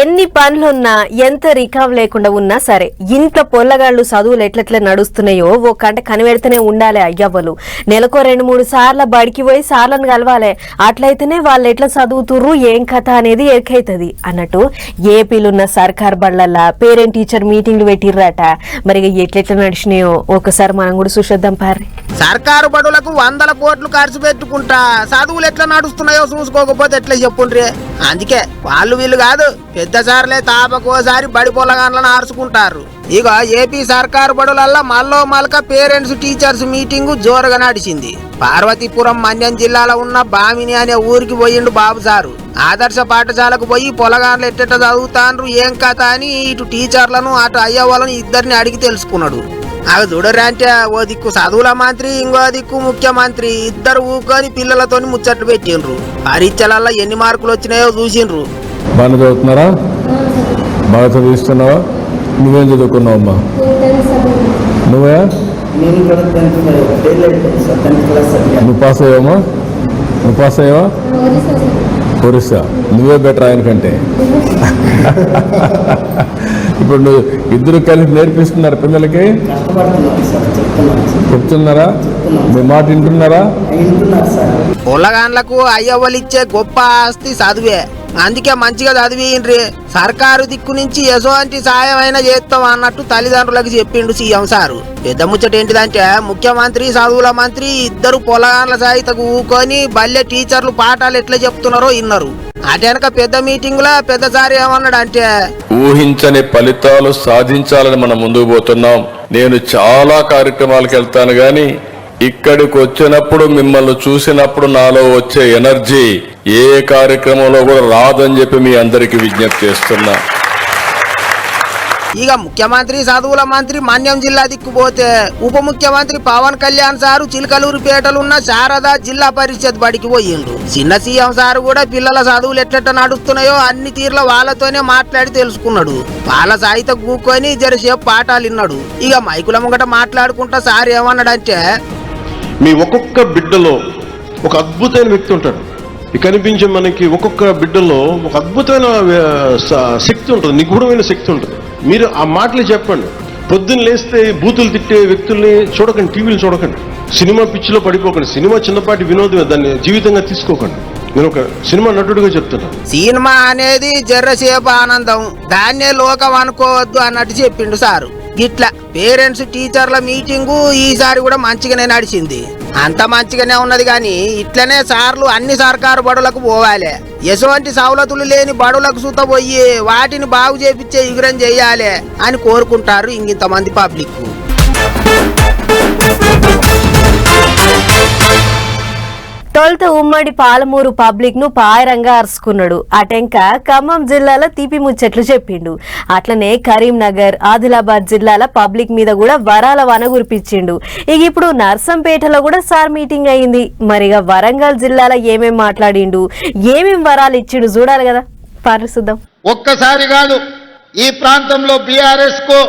ఎన్ని పనులున్నా ఎంత రికామ్ లేకుండా ఉన్నా సరే ఇంత పొల్లగాళ్ళు చదువులు ఎట్లెట్లా నడుస్తున్నాయో ఓ కంట కనిపెడితేనే ఉండాలి అయ్యవ్వలు. నెలకో రెండు మూడు సార్లు బడికి పోయి సార్లను కలవాలి. అట్లయితేనే వాళ్ళు ఎట్లా చదువుతుర్రు ఏం కథ అనేది ఎరకైతుంది అన్నట్టు ఏపీలున్న సర్కార్ బళ్ళల్లా పేరెంట్ టీచర్ మీటింగ్లు పెట్టిర్రట. మరి ఎట్లెట్లా నడిచినాయో ఒకసారి మనం కూడా చూసేద్దాం పారి సర్కారు బడులకు వందల కోట్లు ఖర్చు పెట్టుకుంటా. చదువులు ఎట్లా నడుస్తున్నాయో చూసుకోకపోతే ఎట్లా చెప్పుండ్రి? అందుకే వాళ్ళు వీళ్ళు కాదు. పెద్ద సార్లే తాపకోసారి బడి పొలగాన్లను ఆర్చుకుంటారు. ఇక ఏపీ సర్కారు బడులల్లా మల్లో మలక పేరెంట్స్ టీచర్స్ మీటింగు జోరుగా నడిచింది. పార్వతీపురం మన్యం జిల్లాలో ఉన్న బామిని అనే ఊరికి పోయిండు బాబు సారు. ఆదర్శ పాఠశాలకు పోయి పొలగాన్లు ఎట్టెట్ట చదువుతాండ్రు ఏం కథ అని ఇటు టీచర్లను అటు అయ్య వాళ్ళని ఇద్దరిని అడిగి తెలుసుకున్నాడు. అవి చూడరా అంటే ఓ దిక్కు చదువుల మంత్రి ఇంకో దిక్కు ముఖ్యమంత్రి ఇద్దరు ఊకొని పిల్లలతోని ముచ్చట్లు పెట్టిండ్రు. పరీక్షలల్లో ఎన్ని మార్కులు వచ్చినాయో చూసిండ్రు. బాగా చదువుతున్నారా? బాగా చదివిస్తున్నావా? నువ్వేం చదువుకున్నావమ్మా? నువ్వే? నువ్వు పాస్ అయ్యావమ్మా? నువ్వు పాస్ అయ్యావా? ఒరిస్సా. నువ్వే బెటర్ ఆయన కంటే ఇప్పుడు నువ్వు ఇద్దరు కలిసి నేర్పిస్తున్నారు పిల్లలకి? చెప్తున్నారా? మీ మాట వింటున్నారా? పొల్లగాన్లకు అయ్యవ్వలిచ్చే గొప్ప ఆస్తి చదువే అందుకే మంచిగా చదివిండ్రి. సర్కారు దిక్కు నుంచి ఎసోంటి సాయం అయినా చేస్తాం అన్నట్టు తల్లిదండ్రులకు చెప్పిండు సీఎం సారు. పెద్ద ముచ్చట ఏంటిదంటే ముఖ్యమంత్రి చదువుల మంత్రి ఇద్దరు పొలగాన్ల సాయితకు ఊకొని బల్లె టీచర్లు పాఠాలు ఎట్లా చెప్తున్నారో ఇన్నారు. అటెనక పెద్ద మీటింగ్లో పెద్ద సార్ ఏమన్నాడు అంటే ఊహించని ఫలితాలు సాధించాలని మనం ముందుకు పోతున్నాం. నేను చాలా కార్యక్రమాలకు వెళ్తాను కానీ ఇక్కడికి వచ్చినప్పుడు మిమ్మల్ని చూసినప్పుడు నాలో వచ్చే ఎనర్జీ ఏ కార్యక్రమంలో కూడా రాదని చెప్పి మీ అందరికీ విజ్ఞప్తి చేస్తున్నా. ఇక ముఖ్యమంత్రి చదువుల మంత్రి మన్యం జిల్లా దిక్కుపోతే ఉప ముఖ్యమంత్రి పవన్ కళ్యాణ్ సారు చిలకలూరుపేటలున్న శారదా జిల్లా పరిషత్ బడికి పోయిండు. చిన్న సీఎం సారు కూడా పిల్లల చదువులు ఎట్లెట్ట నడుస్తున్నాయో అన్ని తీర్ల వాళ్ళతోనే మాట్లాడి తెలుసుకున్నాడు. వాళ్ళ సాయిత కూకొని జరసేపు పాఠాలు విన్నాడు ఇక మైకుల ముంగట మాట్లాడుకుంటా సార్ ఏమన్నాడంటే మీ ఒక్కొక్క బిడ్డలో ఒక అద్భుతమైన వ్యక్తి ఉంటాడు. కనిపించే మనకి ఒక్కొక్క బిడ్డలో ఒక అద్భుతమైన శక్తి ఉంటుంది. నిగూఢమైన శక్తి ఉంటుంది. మీరు ఆ మాటలు చెప్పండి. పొద్దున్న లేస్తే బూతులు తిట్టే వ్యక్తుల్ని చూడకండి టీవీలు చూడకండి. సినిమా పిచ్చిలో పడిపోకండి. సినిమా చిన్నపాటి వినోదమే దాన్ని జీవితంగా తీసుకోకండి. నేను ఒక సినిమా నటుడిగా చెప్తున్నాను సినిమా అనేది జర్రసేపు ఆనందం. దాన్నే లోకం అనుకోవద్దు అన్నట్టు చెప్పిండు సారు. ఇట్లా పేరెంట్స్ టీచర్ల మీటింగు ఈసారి కూడా మంచిగానే నడిచింది. అంత మంచిగానే ఉన్నది కానీ ఇట్లనే సార్లు అన్ని సర్కారు బడులకు పోవాలి. ఎటువంటి సవలతులు లేని బడులకు సుత పోయి వాటిని బాగు చేపించే ఎగురం చేయాలి అని కోరుకుంటారు ఇంకింతమంది పబ్లిక్ తొలుత ఉమ్మడి పాలమూరు పబ్లిక్ను పాయరంగా అరుచుకున్నాడు అటెంక ఖమ్మం జిల్లాలో తీపి ముచ్చట్లు చెప్పిండు. అట్లనే కరీంనగర్ ఆదిలాబాద్ జిల్లాల పబ్లిక్ మీద కూడా వరాల వన కురిపించిండు. ఇక ఇప్పుడు నర్సంపేటలో కూడా సార్ మీటింగ్ అయింది. మరిగా వరంగల్ జిల్లాలో ఏమేం మాట్లాడిండు? ఏమేం వరాలు ఇచ్చిండు? చూడాలి కదా. పరిశుద్ధం ఒక్కసారి కాదు ఈ ప్రాంతంలో బీఆర్ఎస్కు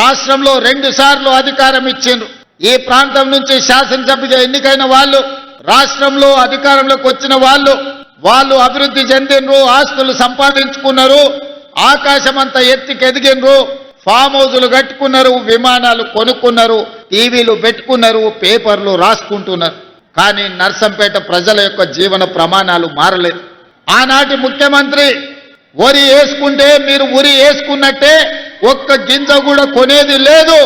రాష్ట్రంలో రెండు సార్లు అధికారం ఇచ్చిండ్రు. ఈ ప్రాంతం నుంచి శాసనసభ్యుగా ఎన్నికైన వాళ్ళు రాష్ట్రంలో అధికారంలోకి వచ్చిన వాళ్ళు వాళ్ళు అభివృద్ధి చెందిండ్రు ఆస్తులు సంపాదించుకున్నారు ఆకాశం అంతా ఎత్తికెదిగినరు ఫామ్ హౌజులు కట్టుకున్నారు విమానాలు కొనుక్కున్నారు టీవీలు పెట్టుకున్నారు పేపర్లు రాసుకుంటున్నారు. కానీ నర్సంపేట ప్రజల యొక్క జీవన ప్రమాణాలు మారలేదు. ఆనాటి ముఖ్యమంత్రి వరి వేసుకుంటే మీరు ఉరి వేసుకున్నట్టే ఒక్క గింజ కూడా కొనేది లేదు.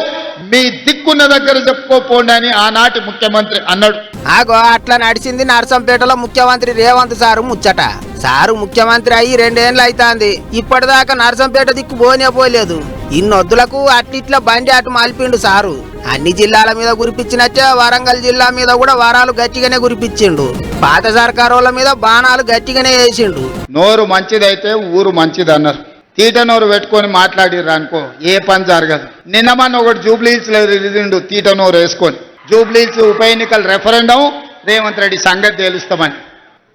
మీ దిక్కున్న దగ్గర చెప్పుకోపోండి అని ఆనాటి ముఖ్యమంత్రి అన్నాడు. ఆగో అట్లా నడిచింది నర్సంపేటలో ముఖ్యమంత్రి రేవంత్ సారు ముచ్చట. సారు ముఖ్యమంత్రి అయ్యి రెండేండ్లు అయితాంది. ఇప్పటిదాకా నర్సంపేట దిక్కు పోనే పోలేదు. ఇన్నొద్దులకు అట్లిట్లా బండి అటు మలిపిండు సారు. అన్ని జిల్లాల మీద కురిపించినట్టే వరంగల్ జిల్లా మీద కూడా వరాలు గట్టిగానే కురిపించిండు పాత సర్కారోళ్ళ మీద బాణాలు గట్టిగానే వేసిండు. నోరు మంచిదైతే ఊరు మంచిది అన్నారు తీట నోరు పెట్టుకొని మాట్లాడిర్రు అనుకో ఏ పని జరగదు. నిన్న మన ఒకటి జూబ్లీస్లో తీట నోరు వేసుకొని. జూబ్లీస్ ఉప ఎన్నికల రెఫరెండం రేవంత్ రెడ్డి సంగతి తేలుస్తామని.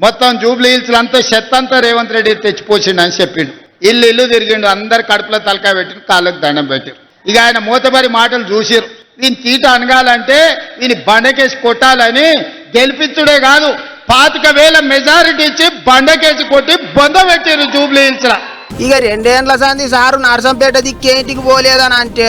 మొత్తం జూబ్లీహిల్స్లో అంతా చెత్త అంతా రేవంత్ రెడ్డి తెచ్చిపోసిండు అని చెప్పిండు. ఇల్లు ఇల్లు తిరిగిండు అందరు కడుపులో తలకాయ పెట్టిండు కాళ్ళకు దండం పెట్టారు ఇక ఆయన మూతబరి మాటలు చూసిరు ఈయన తీట అనగాలంటే ఈయన బండకేసి కొట్టాలని గెలిపించుడే కాదు. పాతిక వేల మెజారిటీ ఇచ్చి బండకేసి కొట్టి బొంద పెట్టారు జూబ్లీహిల్స్లో. ఇక రెండేండ్ల సంది సారు నర్సంపేట దిక్కేంటికి పోలేదని అంటే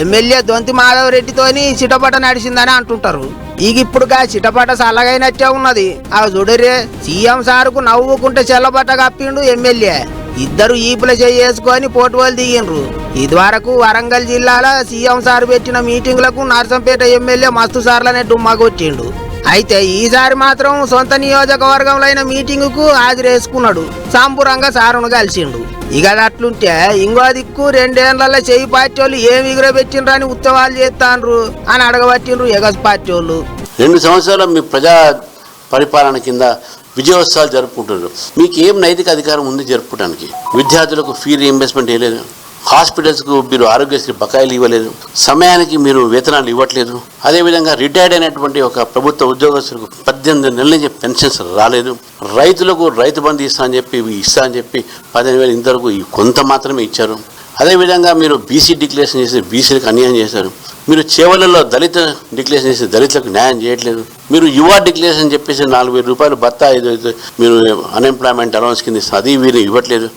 ఎమ్మెల్యే దొంతి మాధవరెడ్డితోని చిటపట నడిచిందని అంటుంటారు. ఇక ఇప్పుడుగా చిటపట సల్లగైనట్టే ఉన్నది. ఆ చూడరే సీఎం సారుకు నవ్వుకుంటే చెల్లబట్ట కప్పిండు ఎమ్మెల్యే. ఇద్దరు ఈపుల చేసుకొని పోటువలు దిగిండ్రు. ఇదివరకు వరంగల్ జిల్లాలో సీఎం సార్ పెట్టిన మీటింగ్లకు నర్సంపేట ఎమ్మెల్యే మస్తు సార్లనే డుమ్మా అయితే ఈసారి మాత్రం సొంత నియోజకవర్గంలో అయిన మీటింగుకు హాజరేసుకున్నాడు. సాంపురంగా సారును కలిసిండు. ఇక అది అట్లుంటే ఇంకో దిక్కు రెండేళ్ళలో చెయ్యి పార్టీ వాళ్ళు ఏమి ఎగురబెట్టిండ్రు అని ఉత్సవాలు చేస్తాన్రు అని అడగబట్టిండ్రు ఎగస్ పార్టీ వాళ్ళు రెండు సంవత్సరాలు మీ ప్రజా పరిపాలన కింద విజయోత్సవాలు జరుపుకుంటున్నారు. మీకు ఏం నైతిక అధికారం ఉంది జరుపుకోవడానికి విద్యార్థులకు ఫీ రీఎంబర్స్మెంట్ వేయలేదు? హాస్పిటల్స్కు మీరు ఆరోగ్యశ్రీ బకాయిలు ఇవ్వలేదు. సమయానికి మీరు వేతనాలు ఇవ్వట్లేదు. అదేవిధంగా రిటైర్డ్ అయినటువంటి ఒక ప్రభుత్వ ఉద్యోగస్తులకు పద్దెనిమిది నెలల నుంచి పెన్షన్స్ రాలేదు. రైతులకు రైతు బంధు ఇస్తా అని చెప్పి ఇస్తా అని చెప్పి పదిహేను వేలు ఇంతవరకు కొంత మాత్రమే ఇచ్చారు. అదేవిధంగా మీరు బీసీ డిక్లరేషన్ చేసి బీసీలకు అన్యాయం చేశారు మీరు చేవలలో దళిత డిక్లరేషన్ చేసి దళితులకు న్యాయం చేయట్లేదు. మీరు యువ డిక్లరేషన్ చెప్పేసి నాలుగు వేల రూపాయలు భర్త ఐదు ఐదు మీరు అన్ఎంప్లాయ్మెంట్ అలవన్స్ కింద అది వీరు ఇవ్వట్లేదు.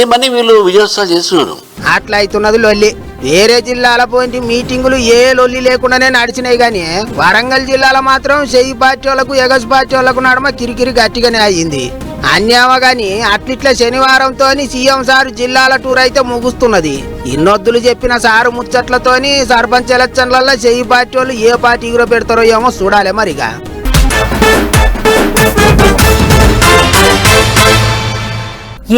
ఏమని వీళ్ళు విజయోత్సవాలు చేస్తున్నారు? అట్లా అవుతున్నది లొల్లి. వేరే జిల్లాల పోయింటి మీటింగులు ఏ లొల్లి లేకుండానే నడిచినాయి కానీ వరంగల్ జిల్లాలో మాత్రం చెయ్యి పార్టీ వాళ్ళకు ఎగస్ పార్టీ వాళ్ళకు నడమ కిరికిరి గట్టిగానే అయ్యింది. అన్యామ గాని అట్లిట్ల శనివారంతోని సీఎం సారు జిల్లాల టూర్ అయితే ముగుస్తున్నది. ఇన్నొద్దులు చెప్పిన సారు ముచ్చట్లతోని సర్పంచ్ ఎలక్షన్లలో చెయ్యి పార్టీ వాళ్ళు ఏ పార్టీ ఎగుర పెడతారో ఏమో చూడాలి మరిగా.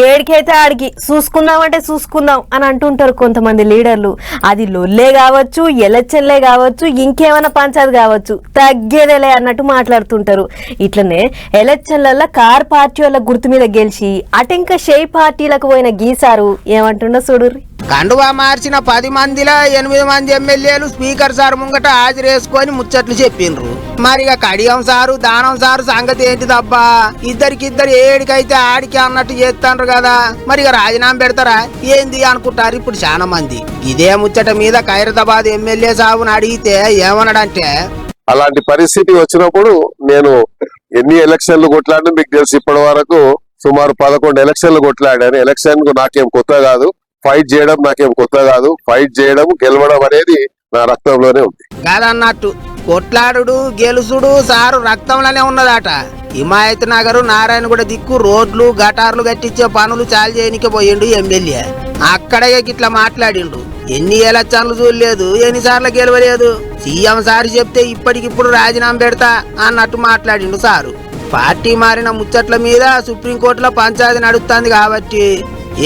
ఏడికైతే ఆడికి చూసుకుందామంటే చూసుకుందాం అని అంటుంటారు కొంతమంది లీడర్లు. అది లొల్లే కావచ్చు ఎలక్షన్లే కావచ్చు ఇంకేమైనా పంచాది కావచ్చు తగ్గేదేలే అన్నట్టు మాట్లాడుతుంటారు. ఇట్లనే ఎలక్షన్లలో కార్ పార్టీ వాళ్ళ గుర్తు మీద గెలిచి అటెంక షే పార్టీలకు పోయిన గీసారు. ఏమంటుండో చూడుర్రి. కండువా మార్చిన పది మందిలో ఎనిమిది మంది ఎమ్మెల్యేలు స్పీకర్ సార్ ముంగట హాజరేసుకొని ముచ్చట్లు చెప్పిండ్రు. మరిగా కడియం సారు దానం సారు సంగతి ఏంటిదబ్బా ఇద్దరికిద్దరు ఏడికైతే ఆడికి అన్నట్టు చేస్తాండ్రు కదా. మరిగా రాజీనామా పెడతారా? ఏంది అనుకుంటారు ఇప్పుడు చాలా మంది. ఇదే ముచ్చట మీద ఖైరతాబాద్ ఎమ్మెల్యే సాబుని అడిగితే ఏమన్నాడంటే అలాంటి పరిస్థితి వచ్చినప్పుడు నేను ఎన్ని ఎలక్షన్లు కొట్లాడినా మీకు తెలుసు ఇప్పటి వరకు సుమారు పదకొండు ఎలక్షన్లు కొట్లాడాను. ఎలక్షన్కు నాకేం కొత్త కాదు. ఫైట్ చేయడం నాకేం కొత్త కాదు. ఫైట్ చేయడం గెలవడం అనేది నా రక్తంలోనే ఉంది. కాదన్నట్టు కొట్లాడుడు గెలుసుడు సారు రక్తంలోనే ఉన్నదట. హిమాయత్ నగరు నారాయణగూడ దిక్కు రోడ్లు గటార్లు కట్టించే పనులు చాలు చేయనికే పోయిండు ఎమ్మెల్యే. అక్కడే ఇట్లా మాట్లాడిండు. ఎన్ని ఎలక్షన్లు చూడలేదు ఎన్నిసార్లు గెలవలేదు. సీఎం సార్ చెప్తే ఇప్పటికిప్పుడు రాజీనామా పెడతా అన్నట్టు మాట్లాడిండు సారు. పార్టీ మారిన ముచ్చట్ల మీద సుప్రీంకోర్టులో పంచాయతీ నడుస్తుంది కాబట్టి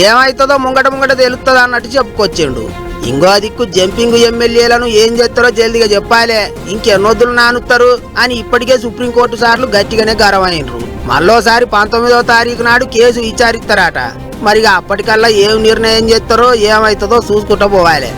ఏమైతుందో ముంగట ముంగట తెలుస్తుంది అన్నట్టు చెప్పుకొచ్చిండు. ఇంకో దిక్కు జంపింగ్ ఎమ్మెల్యేలను ఏం చేస్తారో జల్దిగా చెప్పాలే. ఇంకెన్నొద్దులు నానుతారు అని ఇప్పటికే సుప్రీంకోర్టు సార్లు గట్టిగానే గరవైనరు మళ్ళోసారి పంతొమ్మిదవ తారీఖు నాడు కేసు విచారిస్తారట మరిగా అప్పటికల్లా ఏం నిర్ణయం చేస్తారో ఏమైతుందో చూసుకుంటూ పోవాలి.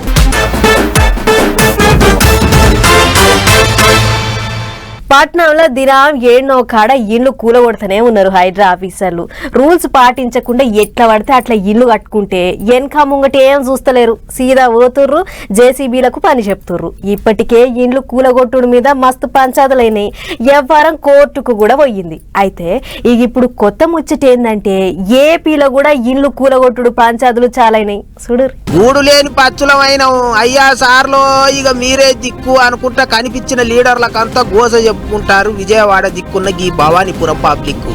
పట్నంలో దినం ఏడ్నో కాడ ఇల్లు కూలగొడుతూనే ఉన్నారు హైడ్రా ఆఫీసర్లు. రూల్స్ పాటించకుండా ఎట్లా పడితే అట్లా ఇల్లు కట్టుకుంటే వెనక ముంగట ఏం చూస్తలేరు. సీదా పోతుర్రు జేసీబీలకు పని చెప్తుర్రు. ఇప్పటికే ఇండ్లు కూలగొట్టుడు మీద మస్తు పంచాదులైనాయి. వ్యవహారం కోర్టుకు కూడా పోయింది. అయితే ఇక ఇప్పుడు కొత్త ముచ్చట ఏంటంటే ఏపీలో కూడా ఇల్లు కూలగొట్టుడు పంచాదులు చాలైనాయి. చూడు గూడు లేని పచ్చులమైన అయ్యా సార్లో ఇక మీరే దిక్కు అనుకుంటా కనిపించిన లీడర్లకంతా గోస చెప్పుకుంటారు విజయవాడ దిక్కున్న ఈ భవానీపురం పబ్లిక్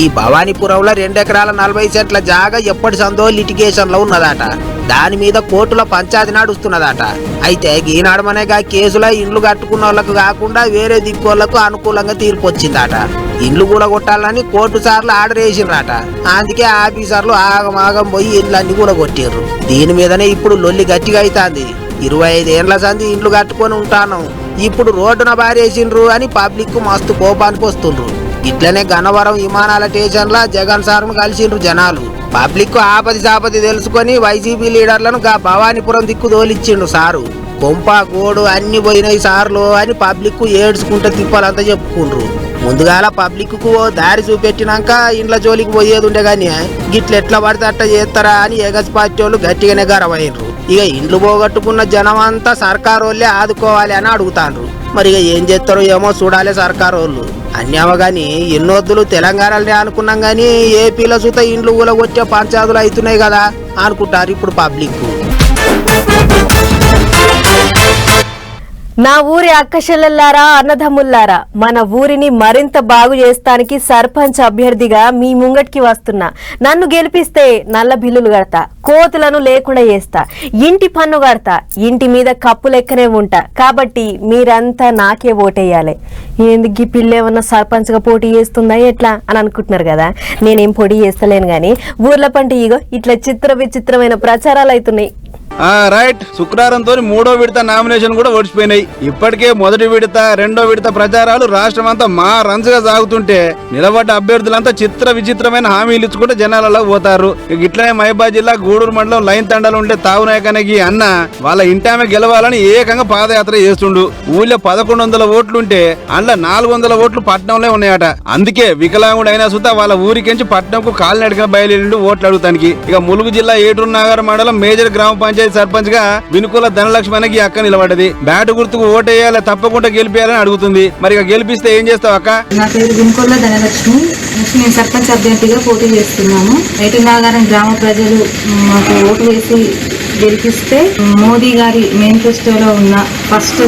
ఈ భవానీపురంలో రెండెకరాల నలభై సెంట్ల జాగా ఎప్పటి సందో లిటిగేషన్లో ఉన్నదట. దాని మీద కోర్టులో పంచాయతీ నడుస్తున్నదట. అయితే ఈనాడమనేగా కేసులో ఇండ్లు కట్టుకున్న వాళ్ళకు కాకుండా వేరే దిక్కోళ్ళకు అనుకూలంగా తీర్పు వచ్చిందట ఇండ్లు కూడా కొట్టాలని కోర్టు సార్లు ఆర్డర్ వేసిండ్రట అందుకే ఆఫీసర్లు ఆగం ఆగం పోయి ఇండ్లన్నీ కూడా కొట్టిర్రు దీని మీదనే ఇప్పుడు లొల్లి గట్టిగా అవుతుంది ఇరవై ఐదేళ్ళ సంది ఇండ్లు కట్టుకొని ఉంటాను. ఇప్పుడు రోడ్డున బారేసిండ్రు అని పబ్లిక్ మస్తు కోపానికి వస్తుండ్రు. ఇట్లనే గన్నవరం విమానాల స్టేషన్లో జగన్ సార్ను కలిసిండ్రు జనాలు. పబ్లిక్ ఆపది సాపది తెలుసుకొని వైసీపీ లీడర్లను గా భవానీపురం దిక్కు తోలిచ్చిండు సారు. కొంప గోడు అన్ని పోయినాయి సార్లు అని పబ్లిక్ ఏడ్చుకుంటే తిప్పాలంతా చెప్పుకుండ్రు. ముందుగాల పబ్లిక్కు ఓ దారి చూపెట్టినాక ఇండ్ల జోలికి పోయేది ఉండే గానీ గిట్ల ఎట్లా పడితే అట్ట చేస్తారా అని ఎగస్ పార్టీ వాళ్ళు గట్టిగానే గరవైనరు ఇక ఇండ్లు పోగొట్టుకున్న జనం అంతా సర్కారు వాళ్ళే ఆదుకోవాలి అని అడుగుతాండ్రు. మరి ఇక ఏం చేస్తారో ఏమో చూడాలి సర్కారు వాళ్ళు అన్యామ గాని ఎన్నొద్దులు తెలంగాణలోనే అనుకున్నాం కానీ ఏపీలో చూత ఇండ్లు ఊలగొచ్చే పంచాయతీలు అవుతున్నాయి కదా అనుకుంటారు ఇప్పుడు పబ్లిక్ నా ఊరి అక్కచెల్లెల్లారా అన్నదమ్ముల్లారా మన ఊరిని మరింత బాగు చేస్తానికి సర్పంచ్ అభ్యర్థిగా మీ ముంగటికి వస్తున్నా. నన్ను గెలిపిస్తే నల్ల బిల్లులు కడతా కోతులను లేకుండా చేస్తా ఇంటి పన్ను కడతా ఇంటి మీద కప్పు లెక్కనే ఉంటా. కాబట్టి మీరంతా నాకే ఓటేయాలి. ఎందుకు ఈ పిల్ల ఏమన్నా సర్పంచ్గా పోటీ చేస్తుందా ఎట్లా అని అనుకుంటున్నారు కదా. నేనేం పోటీ చేస్తలేను కానీ ఊర్ల పంట ఇగో ఇట్లా చిత్ర విచిత్రమైన ప్రచారాలు అవుతున్నాయి. రైట్ శుక్రవారంతో మూడో విడత నామినేషన్ కూడా ఓడిచిపోయినాయి. ఇప్పటికే మొదటి విడత రెండో విడత ప్రచారాలు రాష్ట్రం అంతా మా రంజుగా సాగుతుంటే నిలబడ్డ అభ్యర్థులంతా చిత్ర విచిత్రమైన హామీలు ఇచ్చుకుంటే జనాలలో పోతారు. ఇక ఇట్లనే మహిబాద్ జిల్లా గూడూరు మండలం లైన్ తండాలు ఉండే తావునాయకనకి అన్న వాళ్ళ ఇంటామె గెలవాలని ఏకంగా పాదయాత్ర చేస్తుండు. ఊళ్ళో పదకొండు వందల ఓట్లుంటే అందులో నాలుగు వందల ఓట్లు పట్నంలో ఉన్నాయట. అందుకే వికలాంగుడు అయినా సుతా వాళ్ళ ఊరికించి పట్నంకు కాలినడకన బయలుదేరిండు ఓట్లు అడుగుతానికి ఇక ములుగు జిల్లా ఏటూరు నాగర్ మండలం మేజర్ గ్రామ పంచాయతీ సర్పంచ్గా వినుకుల ధనలక్ష్మణకి అక్క నిలబడ్డది. బ్యాట్ గుర్తుకు ఓటేయాలి తప్పకుండా గెలిపేయాలని అడుగుతుంది. మరి ఇక గెలిపిస్తే ఏం చేస్తావు అక్క? నా పేరు గుంకొల్ల ధనలక్ష్మి. నేను సర్పంచ్ అభ్యర్థిగా పోటీ చేస్తున్నాను ఎటు నాగారం గ్రామ ప్రజలు మాకు ఓటు వేసి గెలిపిస్తే మోదీ గారి మేనిఫెస్టోలో ఉన్న ఫస్ట్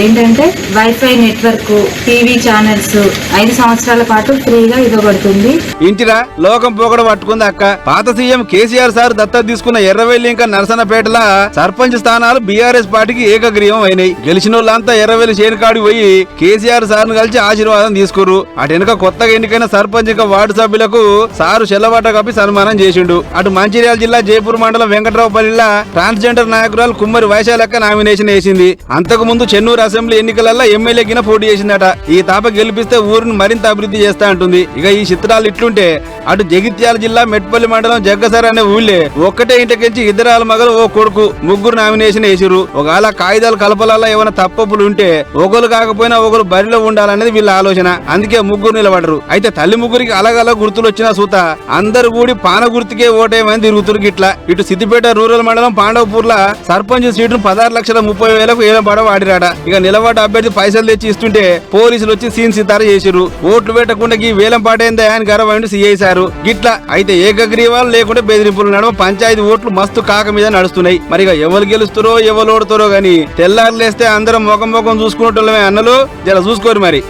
ఏంటంటే వైఫై నెట్వర్క్ టీవీ ఛానల్స్ ఐదు సంవత్సరాల పాటు ఫ్రీగా ఇవ్వబడుతుంది. ఇంటిరా లోకం పోకడ పట్టుకుంది అక్క. పాత సీఎం కేసీఆర్ సార్ దత్తత తీసుకున్న ఎర్రవెల్లి ఇంకా నరసనపేటల సర్పంచ్ స్థానాలు బీఆర్ఎస్ పార్టీకి ఏకగ్రీవం అయినాయి. గెలిచిన వాళ్ళంతా ఎర్రవెల్లి చేనుకాడి పోయి కేసీఆర్ సార్ను కలిసి ఆశీర్వాదం తీసుకురు అటు వెనుక కొత్తగా ఎన్నికైన సర్పంచ్ ఇంకా వార్డు సభ్యులకు సారు చెల్లబట్ట కప్పి సన్మానం చేసిండు. అటు మంచిర్యాల జిల్లా జైపూర్ మండలం వెంకట్రావుపల్లిలో ట్రాన్స్జెండర్ నాయకురాలు కుమ్మరి వైశాలక్క నామినేషన్ వేసింది. అంతకు ముందు చెన్నూరు అసెంబ్లీ ఎన్నికలలో ఎమ్మెల్యే గిన పోటీ చేసిందట. ఈ తాప గెలిపిస్తే ఊరిని మరింత అభివృద్ధి చేస్తా ఉంటుంది ఇక ఈ చిత్రాలు ఇట్లుంటే అటు జగిత్యాల జిల్లా మెట్పల్లి మండలం జగ్గసర్ అనే ఊళ్ళే ఒక్కటే ఇంటికించి ఇద్దరాల మగలు ఓ కొడుకు ముగ్గురు నామినేషన్ వేసిరు ఒకవేళ కాగితాలు కలపలలో ఏమైనా తప్పప్పులు ఉంటే ఒకరు కాకపోయినా ఒకరు బరిలో ఉండాలనేది వీళ్ళ ఆలోచన. అందుకే ముగ్గురు నిలబడరు. అయితే తల్లి ముగ్గురికి అలగల గుర్తులు వచ్చిన సూత అందరు కూడి పాన గుర్తుకే ఓటేమని తిరుగుతురు ఇట్లా ఇటు సిద్దిపేట రూరల్ మండలం పాండవపూర్ల సర్పంచ్ సీటును పదహారు లక్షల ముప్పై వేలకు ఏలం పడ వాడిరాడ ఇక నిలబడ్డ అభ్యర్థి పైసలు తెచ్చి ఇస్తుంటే పోలీసులు వచ్చి సీన్ సితార చేసిరు ఓట్లు పెట్టకుండా ఈ వేలం పాటైందే అని గర్వమైండు సీఐ సారు. గిట్లా అయితే ఏకగ్రీవాలు లేకుంటే బెదిరింపులు నడవ పంచాయతీ ఓట్లు మస్తు కాక మీద నడుస్తున్నాయి. మరి ఇక ఎవరు గెలుస్తారో ఎవరు ఓడుతారో గాని తెల్లారులేస్తే అందరం ముఖం ముఖం చూసుకున్నట్టు అన్నలు. జర చూసుకోరు మరి.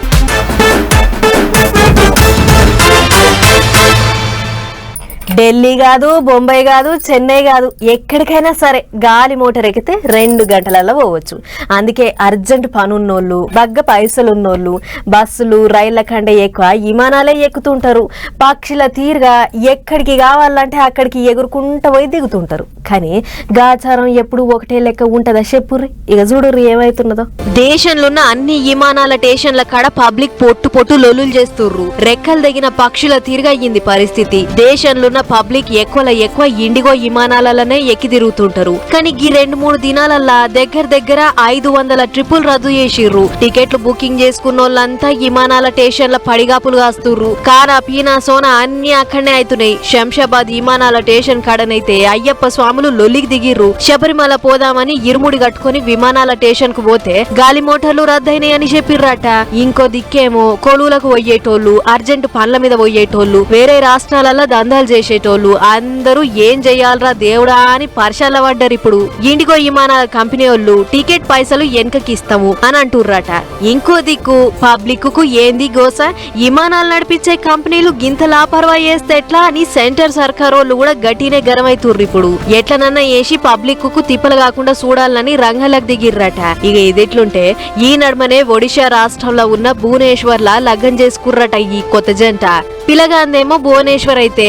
ఢిల్లీ కాదు బొంబాయి కాదు చెన్నై కాదు ఎక్కడికైనా సరే గాలి మోటార్ ఎక్కితే రెండు గంటలలో పోవచ్చు. అందుకే అర్జెంట్ పనున్నోళ్ళు బగ్గ పైసలు ఉన్నోళ్ళు బస్సులు రైళ్ళ కంటే ఎక్కువ విమానాలే ఎక్కుతుంటారు. పక్షుల తీరుగా ఎక్కడికి కావాలంటే అక్కడికి ఎగురుకుంటూ పోయి దిగుతుంటారు. కానీ గాచారం ఎప్పుడు ఒకటే లెక్క ఉంటుందా చెప్పుర్రి? ఇక చూడుర్రి ఏమైతున్నదో. దేశంలో ఉన్న అన్ని విమానాల స్టేషన్ల కాడ పబ్లిక్ పొట్టు పొట్టు లొలులు చేస్తుర్రు. రెక్కలు తగిన పక్షుల తీరుగా అయ్యింది పరిస్థితి. దేశంలో ఉన్న పబ్లిక్ ఎక్కువల ఎక్కువ ఇండిగో విమానాలలోనే ఎక్కి తిరుగుతుంటారు కానీ ఈ రెండు మూడు దినాలల్లా దగ్గర దగ్గర ఐదు వందల ట్రిపుల్ రద్దు చేసిర్రు. టికెట్లు బుకింగ్ చేసుకున్న వాళ్ళంతా విమానాల స్టేషన్ల పడిగాపులు కాస్తుర్రు. కానా పీనా సోనా అన్ని అక్కడనే అవుతున్నాయి శంషాబాద్ విమానాల స్టేషన్ కాడనైతే అయ్యప్ప స్వాములు లొల్లికి దిగిర్రు. శబరిమల పోదామని ఇరుముడి కట్టుకుని విమానాల స్టేషన్కు పోతే గాలి మోటార్లు రద్దయినాయని చెప్పిర్రట. ఇంకో దిక్కేమో కొలువులకు పోయేటోళ్ళు అర్జెంట్ పనుల మీద పోయేటోళ్ళు వేరే రాష్ట్రాలలో దందాలు చేసేటోళ్ళు. అందరూ ఏం చెయ్యాలరా దేవుడా అని పరిశాల పడ్డారు ఇప్పుడు. ఇండిగో విమానాల కంపెనీ వాళ్ళు టికెట్ పైసలు వెనకకి ఇస్తాము అని అంటుర్రట. ఇంకో దిక్కు పబ్లిక్కు ఏంది గోస? విమానాలు నడిపించే కంపెనీలు గింత లాపర్వా చేస్తే ఎట్లా? అని సెంటర్ సర్కార్ వాళ్ళు కూడా గట్టినే గరమైతుర్రు ఇప్పుడు. ఎట్లనన్నా వేసి పబ్లిక్కు తిప్పలు కాకుండా చూడాలని రంగలకు దిగిర్రట. ఇక ఇదెట్లుంటే ఈ నడుమనే ఒడిశా రాష్ట్రంలో ఉన్న భువనేశ్వర్ లా లగ్గం చేసుకుర్రట ఈ కొత్త జంట. పిలగాందేమో భువనేశ్వర్ అయితే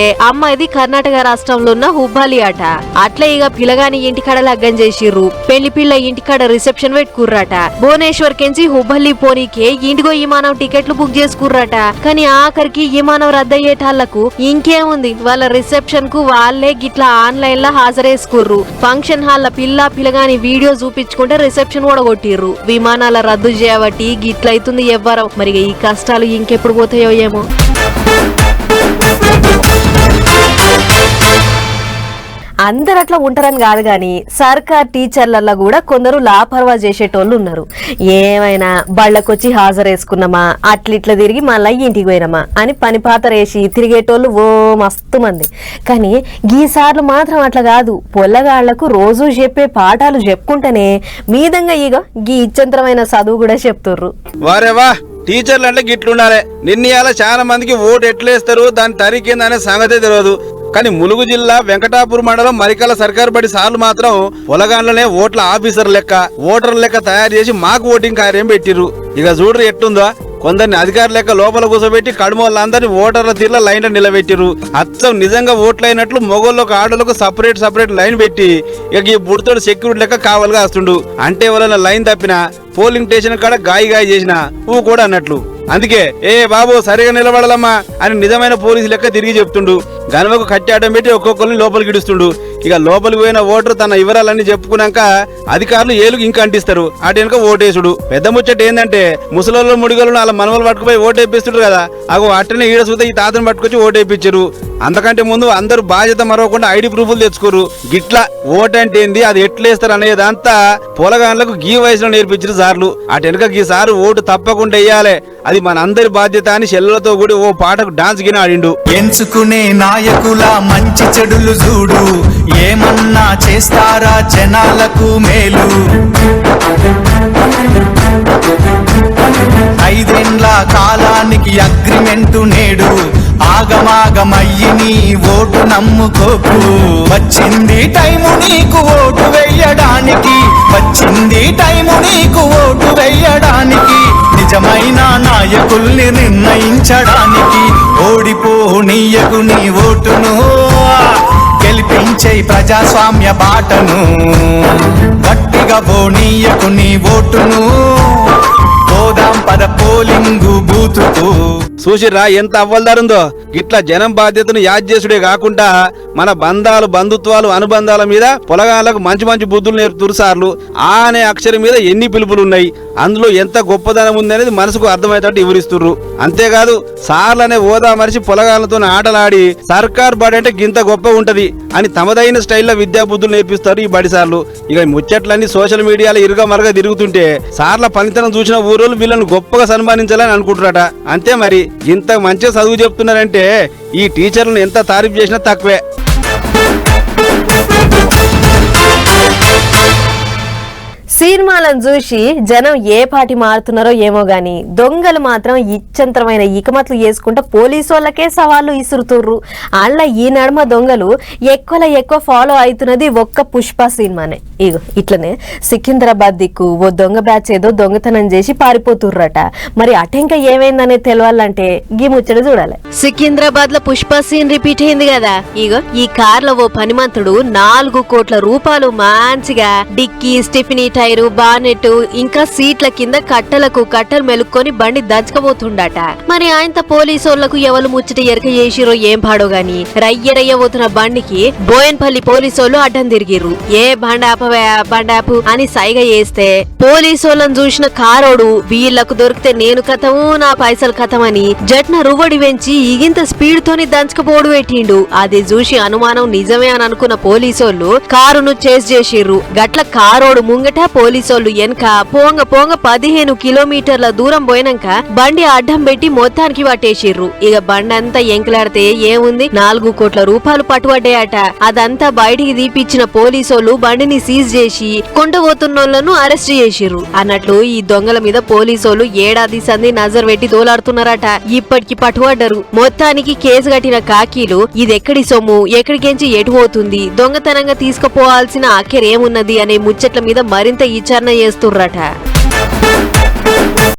ఇది కర్ణాటక రాష్ట్రంలో ఉన్న హుబ్బాలి ఆట. అట్లా ఇక పిలగాని ఇంటికాడ లగ్గం చేసిర్రు పెళ్ళి పిల్ల ఇంటికాడ రిసెప్షన్ పెట్టుకుర్రట. భువనేశ్వర్ కెంచి హుబ్బల్లి పోనీకే ఇంటిగో విమానం టికెట్లు బుక్ చేసుకుర్రట. కానీ ఆఖరికి విమానం రద్దయ్యేటాళ్ళకు ఇంకేముంది? వాళ్ళ రిసెప్షన్కు వాళ్ళే గిట్లా ఆన్లైన్లో హాజరేసుకుర్రు. ఫంక్షన్ హాల్ పిల్ల పిల్లగాని వీడియో చూపించుకుంటే రిసెప్షన్ కూడా కొట్టిర్రు విమానాల రద్దు చేయబట్టి గిట్లయితుంది ఎవ్వరం. మరి ఈ కష్టాలు ఇంకెప్పుడు పోతాయో ఏమో. అందరు అట్లా ఉంటారని కాదు కానీ సర్కార్ టీచర్లలో కూడా కొందరు లాపర్వా చేసేటోళ్ళు ఉన్నారు. ఏమైనా బళ్ళకొచ్చి హాజరేసుకున్నామా? అట్ల ఇట్లా తిరిగి మళ్ళీ ఇంటికి పోయినామా? అని పని పాతరేసి తిరిగేటోళ్ళు ఓ మస్తు మంది. కానీ గీసార్లు మాత్రం అట్లా కాదు. పొల్లగాళ్ళకు రోజు చెప్పే పాఠాలు చెప్పుకుంటేనే మీదంగా ఇగో గీ ఇచ్చంతరమైన చదువు కూడా చెప్తుర్రు. వారేవా టీచర్లు అంటే గిట్లుండాలి. నిన్న చాలా మందికి ఓటు ఎట్లేస్తారు దాని తరికిందనే సంగతే తెలియదు కానీ ములుగు జిల్లా వెంకటాపూర్ మండలం మరికల సర్కారు బడి సార్లు మాత్రం పొలగాండ్లనే ఓట్ల ఆఫీసర్ లెక్క ఓటర్ లెక్క తయారు చేసి మాకు ఓటింగ్ కార్యం పెట్టిర్రు. ఇక చూడరు ఎట్టుందో కొందరిని అధికారుల లెక్క లోపల కూర్చోబెట్టి కడుమోళ్ళందరినీ ఓటర్ల తీర్ల లైన్ నిలబెట్టిరు అచ్చం నిజంగా ఓట్లైనట్లు మొగోళ్ళకు ఆడోళ్ళకు సపరేట్ సపరేట్ లైన్ పెట్టి ఇక ఈ బుడితోడు సెక్యూరిటీ లెక్క కావాలిగా వస్తుండు. అంటే ఎవరైనా లైన్ తప్పినా పోలింగ్ స్టేషన్ కాడ గాయి గాయి చేసిన ఊ కూడా అన్నట్లు. అందుకే ఏ బాబు సరిగా నిలబడాలమ్మా అని నిజమైన పోలీసు లెక్క తిరిగి చెప్తుండు. గనవకు కట్టాటం పెట్టి ఒక్కొక్కరిని లోపలికి ఇడుస్తుండు. ఇక లోపలికి పోయిన ఓటర్ తన వివరాలన్నీ చెప్పుకున్నాక అధికారులు ఏలుగు ఇంకా అంటిస్తారు. అటు వెనుక ఓటేసుడు. పెద్ద ముచ్చట ఏంటంటే ముసలోళ్ళు ముడిగలను వాళ్ళ మనవలు పట్టుకుపోయి ఓటేపిస్తుడు కదా. అగో అట్టనే ఈడ చూస్తే ఈ తాతను పట్టుకొచ్చి ఓటేపించారు అంతకంటే ముందు అందరూ బాధ్యత మరవకుండా ఐడి ప్రూఫ్లు తెచ్చుకోరు. గిట్లా ఓట్ అంటే ఏంది? అది ఎట్లేస్తారు అనేదంతా పొలగాన్లకు గీ వయసులో నేర్పించిన సార్లు. అటు వెనుక గీ సారు ఓటు తప్పకుండా వేయాలి. అది మన అందరి బాధ్యత అని చెల్లెలతో కూడా ఓ పాటకు డాన్స్ గిన ఆడిండు. ఎంచుకునే నాయకుల మంచి చెడులు చూడు. ఏమన్నా చేస్తారా జనాలకు మేలు? ఐదేండ్ల కాలానికి అగ్రిమెంటు నేడు. ఆగమాగమయ్యి నీ ఓటు నమ్ముకోకు. వచ్చింది టైము నీకు ఓటు వెయ్యడానికి. వచ్చింది టైము నీకు ఓటు వెయ్యడానికి. నిజమైన నాయకుల్ని నిర్ణయించడానికి. ఓడిపో నీయకు నీ ఓటును. గెలిపించే ప్రజాస్వామ్య బాటను. గట్టిగా పోనీయకు నీ ఓటును. పోదాం పద పోలింగు బూతుకు. చూసిర్రా ఎంత అవ్వలదారుందో. ఇట్లా జనం బాధ్యతను యాద్ చేసుడే కాకుండా మన బంధాలు బంధుత్వాలు అనుబంధాల మీద పొలగాళ్ళకు మంచి మంచి బుద్ధులు నేర్పుతురు సార్లు ఆ అనే అక్షరం మీద ఎన్ని పిలుపులు ఉన్నాయి అందులో ఎంత గొప్పదనం ఉంది అనేది మనసుకు అర్థమయ్యేటట్టు వివరిస్తుర్రు. అంతేకాదు సార్లు అనే హోదా మరిచి పొలగాళ్ళతో ఆటలాడి సర్కార్ బడి అంటే గింత గొప్ప ఉంటది అని తమదైన స్టైల్లో విద్యా బుద్ధులు నేర్పిస్తారు ఈ బడి సార్లు. ఇక ముచ్చట్లన్నీ సోషల్ మీడియాలో ఇరుగా మరగా తిరుగుతుంటే సార్ల పనితనం చూసిన ఊరోళ్ళు వీళ్ళని గొప్పగా సన్మానించాలని అనుకుంటున్నారట. అంతే మరి ఇంత మంచిగా చదువు చెప్తున్నారంటే ఈ టీచర్లను ఎంత తారీఫ్ చేసినా తక్కువే. సినిమాలను చూసి జనం ఏ పాటి మారుతున్నారో ఏమో గాని దొంగలు మాత్రం ఇచ్చంతరమైన ఇకమట్లు చేసుకుంటా పోలీసు వాళ్ళకే సవాళ్ళు ఇసురుతుర్రు అలా ఈ నడుమ దొంగలు ఎక్కువలో ఎక్కువ ఫాలో అవుతున్నది ఒక్క పుష్ప సినిమానే. ఇగో ఇట్లనే సికింద్రాబాద్ దిక్కు ఓ దొంగ బ్యాచ్ ఏదో దొంగతనం చేసి పారిపోతుర్రట. మరి అటెంక ఏమైందనేది తెలవాలంటే గీ ముచ్చట చూడాలి. సికింద్రాబాద్లో పుష్ప సీన్ రిపీట్ అయింది కదా. ఇగో ఈ కార్లో ఓ పనిమంతుడు నాలుగు కోట్ల రూపాయలు మంచిగా డిక్కీ స్టిఫినీ టైర్ బానెట్ ఇంకా సీట్ల కింద కట్టలకు కట్టలు మెలుక్కొని బండి దంచకపోతుండట. మరి ఆయనత పోలీసోళ్ళకు ఎవరు ముచ్చట ఎరక చేసిరో ఏం పాడో గాని? రయ్య పోతున్న బండికి బోయన్పల్లి పోలీసోళ్ళు అడ్డం తిరిగిర్రు. ఏ బండ బండాపు అని సైగ చేస్తే పోలీసోళ్ళని చూసిన కారోడు వీళ్ళకు దొరికితే నేను కథము నా పైసలు కథమని జట్న రువడి వెంచి ఇగింత స్పీడ్ తోని దంచకపోడు పెట్టిండు. అది చూసి అనుమానం నిజమే అని అనుకున్న పోలీసోళ్ళు కారును చేస్ చేసిర్రు. గట్ల కారోడు ముంగట పోలీసులు వెనక పోంగ పోంగ పదిహేను కిలోమీటర్ల దూరం పోయినాక బండి అడ్డం పెట్టి మొత్తానికి పట్టేసిర్రు ఇక బండి అంతా ఎంకలాడితే ఏముంది? నాలుగు కోట్ల రూపాయలు పట్టుబడ్డాయట. అదంతా బయటికి తీపిచ్చిన పోలీసోళ్ళు బండిని సీజ్ చేసి కొండబోతున్నోళ్ళను అరెస్ట్ చేసిర్రు. అన్నట్లు ఈ దొంగల మీద పోలీసోళ్ళు ఏడాది సంది నజర్ పెట్టి తోలాడుతున్నారట ఇప్పటికి పట్టుబడ్డరు. మొత్తానికి కేసు కట్టిన కాకీలు ఇదెక్కడి సొమ్ము? ఎక్కడికెంచి ఎటు పోతుంది? దొంగతనంగా తీసుకుపోవాల్సిన అక్కరేమున్నది? అనే ముచ్చట్ల మీద మరింత విచారణ చేస్తుర్రట.